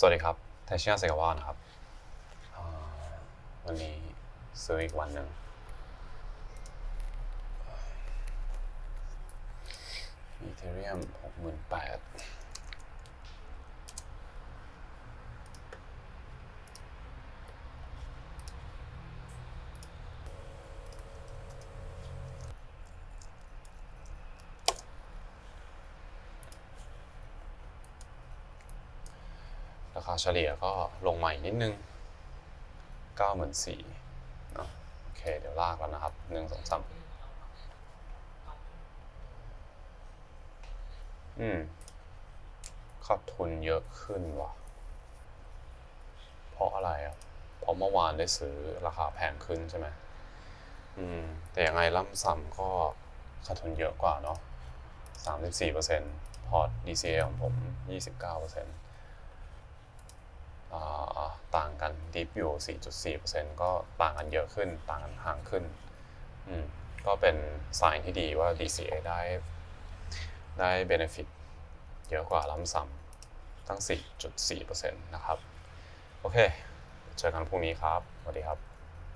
สวัสดีครับไทชิยาเซกาวะนะครับอ่าวันนี้ซื้ออีกวันหนึ่งอีเทเรียมหกหมื่นแปด ราคาเฉลี่ยก็ลงใหม่นิดนึงเก้าหมื่นสี่เนาะโอเค เดี๋ยวลากแล้วนะครับหนึ่งสองสามอืมขาดทุนเยอะขึ้นว่ะ เพราะอะไรอะ เพราะเมื่อวานได้ซื้อราคาแพงขึ้นใช่ไหมอืม แต่ยังไงล่ำซ้ำก็ขาดทุนเยอะกว่าเนาะสามสิบสี่เปอร์เซ็นต์พอร์ต DCA ของผมยี่สิบเก้าเปอร์เซ็นต์ต่างกัน ดิฟอยู่ 4.4%ก็ต่างกันเยอะขึ้น ต่างกันห่างขึ้นอืมก็เป็นสายที่ดีว่า DCA ได้ได้ benefit เยอะกว่าล้ำซ้ำตั้ง 4.4%นะครับ โอเค เจอกันพรุ่งนี้ครับ สวัสดีครับ